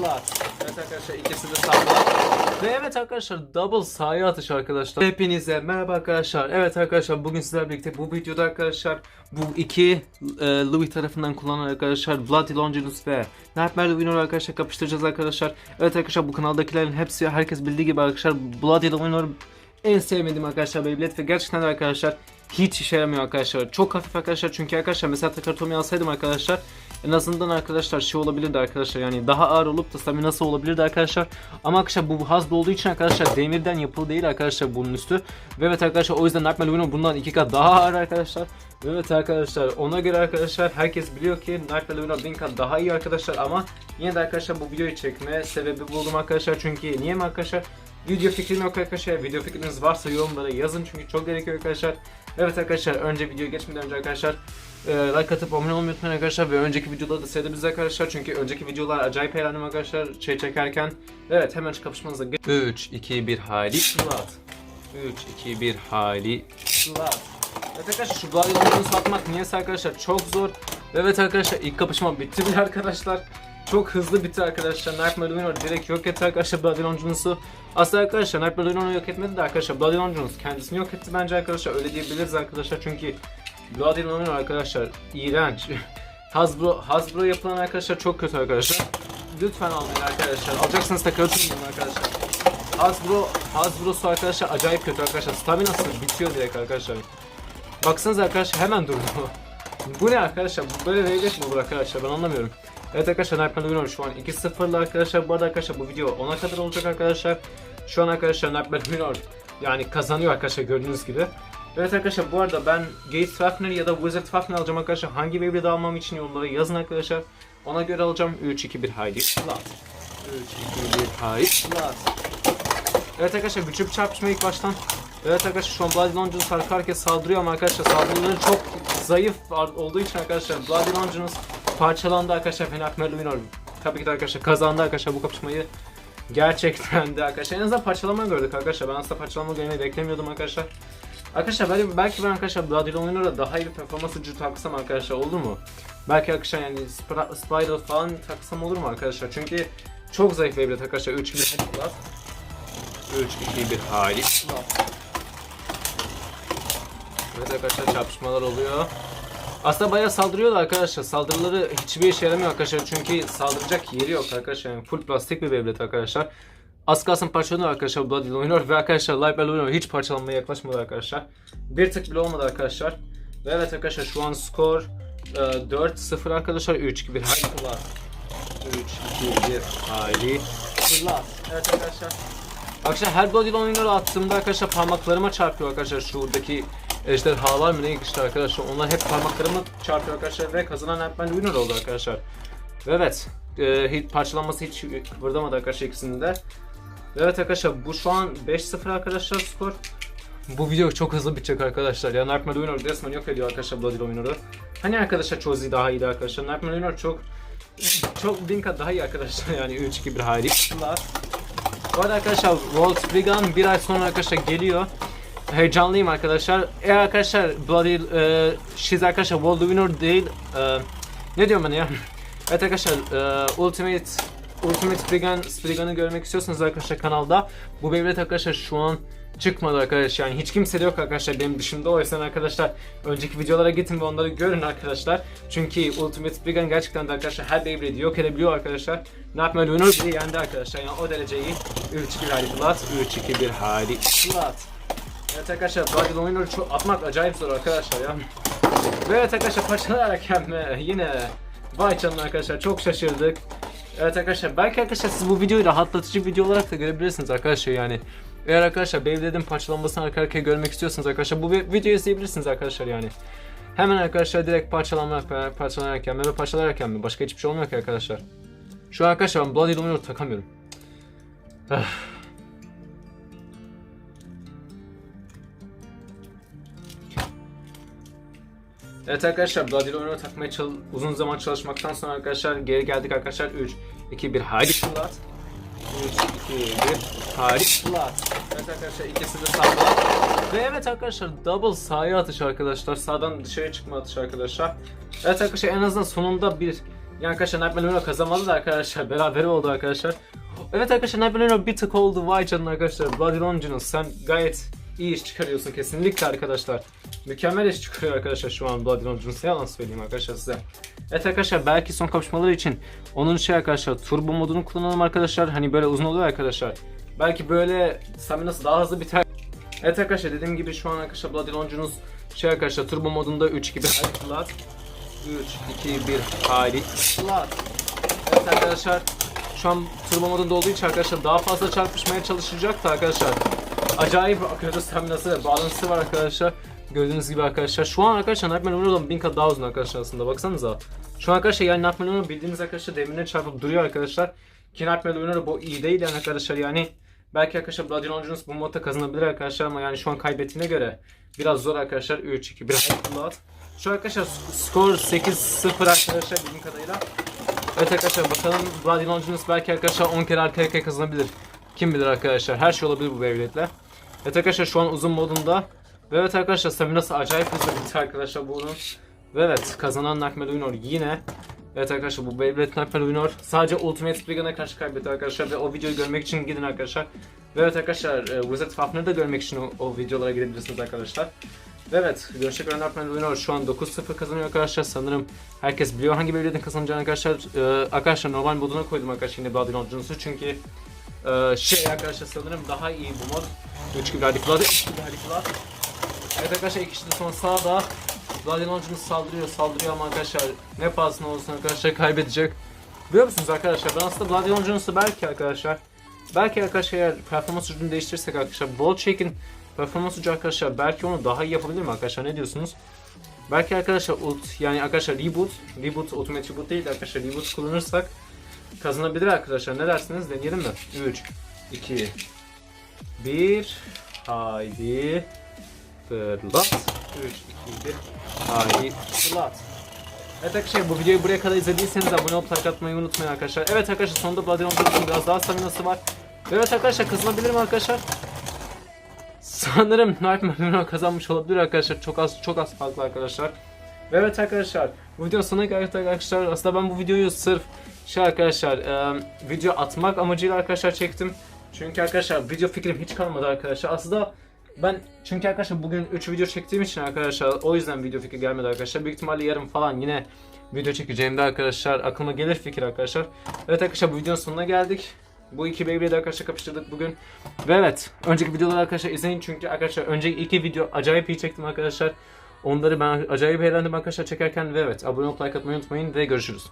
Flat. Evet arkadaşlar ikisi de sağda. Ve evet arkadaşlar double sahaya atış arkadaşlar. Hepinize merhaba arkadaşlar. Evet arkadaşlar bugün sizlerle birlikte bu videoda arkadaşlar bu iki e, Louis tarafından kullanılan arkadaşlar Bloody Longinus ve Nightmare Winner arkadaşlar kapıştıracağız arkadaşlar. Evet arkadaşlar bu kanaldakilerin hepsi herkes bildiği gibi arkadaşlar Bloody Winner en sevmediğim arkadaşlar Beyblade ve gerçekten de arkadaşlar hiç işe yaramıyor arkadaşlar. Çok hafif arkadaşlar çünkü arkadaşlar mesela Takartomi alsaydım arkadaşlar en azından arkadaşlar şey olabilirdi arkadaşlar yani daha ağır olup da staminası olabilirdi arkadaşlar. Ama arkadaşlar bu Hasbro olduğu için arkadaşlar demirden yapılı değil arkadaşlar bunun üstü. Ve evet arkadaşlar o yüzden Nightmare Winner bundan iki kat daha ağır arkadaşlar. Ve evet arkadaşlar ona göre arkadaşlar herkes biliyor ki Nightmare Winner bin kat daha iyi arkadaşlar ama yine de arkadaşlar bu videoyu çekme sebebi buldum arkadaşlar çünkü niye mi arkadaşlar? Video fikrim yok arkadaşlar. Video fikriniz varsa yorumlara yazın çünkü çok gerekiyor arkadaşlar. Evet arkadaşlar önce videoya geçmeden önce arkadaşlar e, like atıp abone olmayı unutmayın arkadaşlar ve önceki videoları da seyredebiliriz arkadaşlar çünkü önceki videolar acayip eğlendim arkadaşlar şey çekerken. Evet hemen kapışmanıza geç. 3, 2, 1 hayli Flat. 3, 2, 1 hayli Flat. Evet arkadaşlar şu Longinus'u satmak niyeyse arkadaşlar çok zor. Ve Evet arkadaşlar ilk kapışma bitti bile arkadaşlar. Çok hızlı bitti arkadaşlar. Nightmare Winner direkt yok etti arkadaşlar Bloody Longinus'u. Aslında arkadaşlar Nightmare Winner'ı yok etmedi de arkadaşlar Bloody Longinus kendisini yok etti bence arkadaşlar. Öyle diyebiliriz arkadaşlar çünkü Bloody Longinus arkadaşlar iğrenç. Hasbro, Hasbro yapılan arkadaşlar çok kötü arkadaşlar. Lütfen almayın arkadaşlar. Alacaksanız da kırıtın arkadaşlar. Hasbro, Hasbro'su arkadaşlar acayip kötü arkadaşlar. Staminası bitiyor direkt arkadaşlar. Baksanıza arkadaşlar hemen durdu. Bu ne arkadaşlar? Bu böyle Beyblade mi olur arkadaşlar? Ben anlamıyorum. Evet arkadaşlar Nightmare Winner şu an 2-0'lı arkadaşlar. Bu arada arkadaşlar bu video 10'a kadar olacak arkadaşlar. Şu an arkadaşlar Nightmare Winner yani kazanıyor arkadaşlar gördüğünüz gibi. Evet arkadaşlar bu arada ben Gates Fafner ya da Wizard Fafner alacağım arkadaşlar. Hangi Beyblade almam için yorumlara yazın arkadaşlar. Ona göre alacağım. 3 2 1 haydi. Flat. 3 2 1 haydi. Evet arkadaşlar güçlü bir çarpışma ilk baştan. Evet arkadaşlar şu an Bloody Longinus arka arkaya saldırıyor ama arkadaşlar saldırıları çok zayıf olduğu için arkadaşlar Bloody Longinus parçalandı arkadaşlar ve Nightmare Winner tabii ki de arkadaşlar kazandı arkadaşlar bu kapışmayı. Gerçekten de arkadaşlar en azından parçalama gördük arkadaşlar. Ben aslında parçalama görmeyi beklemiyordum arkadaşlar. Arkadaşlar belki, belki ben arkadaşlar Bloody Longinor'a daha iyi bir performans ucu taksam arkadaşlar olur mu? Belki arkadaşlar yani Spra- Spider falan taksam olur mu arkadaşlar? Çünkü çok zayıf Beyblade arkadaşlar 3 1 hadi plus. 3 2 1 haydi. Evet arkadaşlar çarpışmalar oluyor. Aslında bayağı saldırıyorlar arkadaşlar. Saldırıları hiçbir işe yaramıyor arkadaşlar. Çünkü saldıracak yeri yok arkadaşlar. Yani full plastik bir Beyblade arkadaşlar. Az kalsın parçalanıyor arkadaşlar Bloody oynuyor ve arkadaşlar Light Bell oynuyor. Hiç parçalanmaya yaklaşmadı arkadaşlar. Bir tık bile olmadı arkadaşlar. Ve evet arkadaşlar şu an skor e, 4-0 arkadaşlar. 3-2-1 haydi Flat. 3-2-1 haydi Flat. Evet arkadaşlar. Arkadaşlar her Bloody oyunları attığımda arkadaşlar parmaklarıma çarpıyor arkadaşlar şuradaki ejderhalar mı ne işte arkadaşlar onlar hep parmaklarıma çarpıyor arkadaşlar ve kazanan hep ben winner oldu arkadaşlar. Ve evet e, hiç, parçalanması hiç kıpırdamadı arkadaşlar ikisinde de. Ve Evet arkadaşlar bu şu an 5-0 arkadaşlar skor. Bu video çok hızlı bitecek arkadaşlar. Ya Nightmare Winner resmen yok ediyor arkadaşlar Bloody Winner'ı. Hani arkadaşlar Chozi daha iyiydi arkadaşlar. Nightmare Winner çok çok bin daha iyi arkadaşlar yani 3-2-1 haydi. Bu arada arkadaşlar World Spriggan bir ay sonra arkadaşlar geliyor. Heyecanlıyım arkadaşlar. Eğer arkadaşlar Bloody e, Shiz arkadaşlar World Winner değil e, ne diyorum ben ya? evet arkadaşlar e, Ultimate Ultimate Spriggan Spriggan'ı görmek istiyorsanız arkadaşlar kanalda. Bu Beyblade arkadaşlar şu an çıkmadı arkadaşlar yani hiç kimse de yok arkadaşlar. Benim dışımda o yüzden arkadaşlar önceki videolara gidin ve onları görün arkadaşlar. Çünkü Ultimate Spriggan gerçekten de arkadaşlar her Beyblade'i yok edebiliyor arkadaşlar. Nightmare Winner bile yendi arkadaşlar. Yani o derece iyi. 3-2 hadi Blood 3-2-1 hadi Blood Evet arkadaşlar Bloody Winner'ı çok atmak acayip zor arkadaşlar ya ve evet arkadaşlar parçalayarak hem yine Vay canına arkadaşlar çok şaşırdık Evet arkadaşlar belki arkadaşlar siz bu videoyu rahatlatıcı video olarak da görebilirsiniz arkadaşlar yani. Eğer arkadaşlar Beyblade'in parçalanmasını arka arkaya görmek istiyorsanız arkadaşlar bu videoyu izleyebilirsiniz arkadaşlar yani. Hemen arkadaşlar direkt parçalanmak, parçalanırken mi ve parçalarken mi başka hiçbir şey olmuyor ki arkadaşlar. Şu an arkadaşlar ben Bloody Luminor takamıyorum. Evet arkadaşlar Bloody Luminor takmaya uzun zaman çalışmaktan sonra arkadaşlar geri geldik arkadaşlar 3 2 1 haydi Flat 3 2 1 haydi Flat Evet arkadaşlar ikisi de sağda Ve evet arkadaşlar double sahaya atış arkadaşlar sağdan dışarı çıkma atış arkadaşlar Evet arkadaşlar en azından sonunda bir Yani arkadaşlar Nightmare Lunar kazanmadı da arkadaşlar beraber oldu arkadaşlar. Evet arkadaşlar Nightmare Lunar bir tık oldu vay canına arkadaşlar. Bloody Longinus sen gayet iyi iş çıkarıyorsun kesinlikle arkadaşlar. Mükemmel iş çıkarıyor arkadaşlar şu an Bloody Longinus yalan söyleyeyim arkadaşlar size. Evet arkadaşlar belki son kapışmaları için onun şey arkadaşlar turbo modunu kullanalım arkadaşlar. Hani böyle uzun oluyor arkadaşlar. Belki böyle staminası daha hızlı biter. Evet arkadaşlar dediğim gibi şu an arkadaşlar Bloody Longinus şey arkadaşlar turbo modunda 3 gibi hayatlar. 3, 2, 1 haydi Slat. Evet arkadaşlar şu an turbo modunda olduğu için arkadaşlar daha fazla çarpışmaya çalışacak da arkadaşlar. Acayip akıcı staminası ve bağlantısı var arkadaşlar. Gördüğünüz gibi arkadaşlar. Şu an arkadaşlar Nightmare Luno'dan bin kat daha uzun arkadaşlar aslında baksanıza. Şu an arkadaşlar yani Nightmare Luno bildiğiniz arkadaşlar demirine çarpıp duruyor arkadaşlar. Ki Nightmare Luno bu iyi değil yani arkadaşlar yani. Belki arkadaşlar Bloody Longinus bu modda kazanabilir arkadaşlar ama yani şu an kaybettiğine göre biraz zor arkadaşlar. 3, 2, 1 haydi Şu arkadaşlar skor 8-0 arkadaşlar bildiğim kadarıyla. Evet arkadaşlar bakalım Bloody Longinus belki arkadaşlar 10 kere arka arkaya kazanabilir. Kim bilir arkadaşlar her şey olabilir bu Beyblade'le. Evet arkadaşlar şu an uzun modunda. Ve evet arkadaşlar staminası acayip hızlı bitti arkadaşlar bunun. Ve evet kazanan Nightmare Luminor yine. Evet arkadaşlar bu Beyblade Nightmare Luminor sadece Ultimate Spriggan'a karşı kaybetti arkadaşlar ve o videoyu görmek için gidin arkadaşlar. Ve evet arkadaşlar e, Wizard Fafner'ı da görmek için o, o videolara gidebilirsiniz arkadaşlar. Ve evet Görüşecek üzere Nightmare Luminor şu an 9-0 kazanıyor arkadaşlar sanırım. Herkes biliyor hangi Beyblade'in kazanacağını arkadaşlar. E, arkadaşlar normal moduna koydum arkadaşlar yine Bloody Longinus'u çünkü e, şey arkadaşlar sanırım daha iyi bu mod. 3 gibi verdik Bloody, 3 gibi verdik Bloody. Evet arkadaşlar iki kişi de son sağda. Longinus saldırıyor saldırıyor ama arkadaşlar ne pahasına olsun arkadaşlar kaybedecek. Biliyor musunuz arkadaşlar ben aslında Longinus'u belki arkadaşlar belki arkadaşlar eğer performans ucunu değiştirirsek arkadaşlar Ball Shake'in performans ucu arkadaşlar belki onu daha iyi yapabilir mi arkadaşlar ne diyorsunuz? Belki arkadaşlar ult yani arkadaşlar reboot reboot ultimate reboot değil de arkadaşlar reboot kullanırsak kazanabilir arkadaşlar ne dersiniz deneyelim mi? 3 2 1 Haydi Fırlat 3 2 1 Haydi fırlat Evet arkadaşlar bu videoyu buraya kadar izlediyseniz abone olup like atmayı unutmayın arkadaşlar. Evet arkadaşlar sonunda Bloody Round'un biraz daha staminası var. Evet arkadaşlar kazanabilir mi arkadaşlar? Sanırım Nightmare kazanmış olabilir arkadaşlar. Çok az çok az farklı arkadaşlar. Ve evet arkadaşlar bu videonun sonuna geldik arkadaşlar. Aslında ben bu videoyu sırf şey arkadaşlar e, video atmak amacıyla arkadaşlar çektim. Çünkü arkadaşlar video fikrim hiç kalmadı arkadaşlar. Aslında ben çünkü arkadaşlar bugün 3 video çektiğim için arkadaşlar o yüzden video fikri gelmedi arkadaşlar. Büyük ihtimalle yarın falan yine video çekeceğimde arkadaşlar aklıma gelir fikir arkadaşlar. Evet arkadaşlar bu videonun sonuna geldik. Bu iki Beyblade'i arkadaşlar kapıştırdık bugün. Ve evet önceki videoları arkadaşlar izleyin çünkü arkadaşlar önceki iki video acayip iyi çektim arkadaşlar. Onları ben acayip eğlendim arkadaşlar çekerken ve evet abone olup like atmayı unutmayın ve görüşürüz.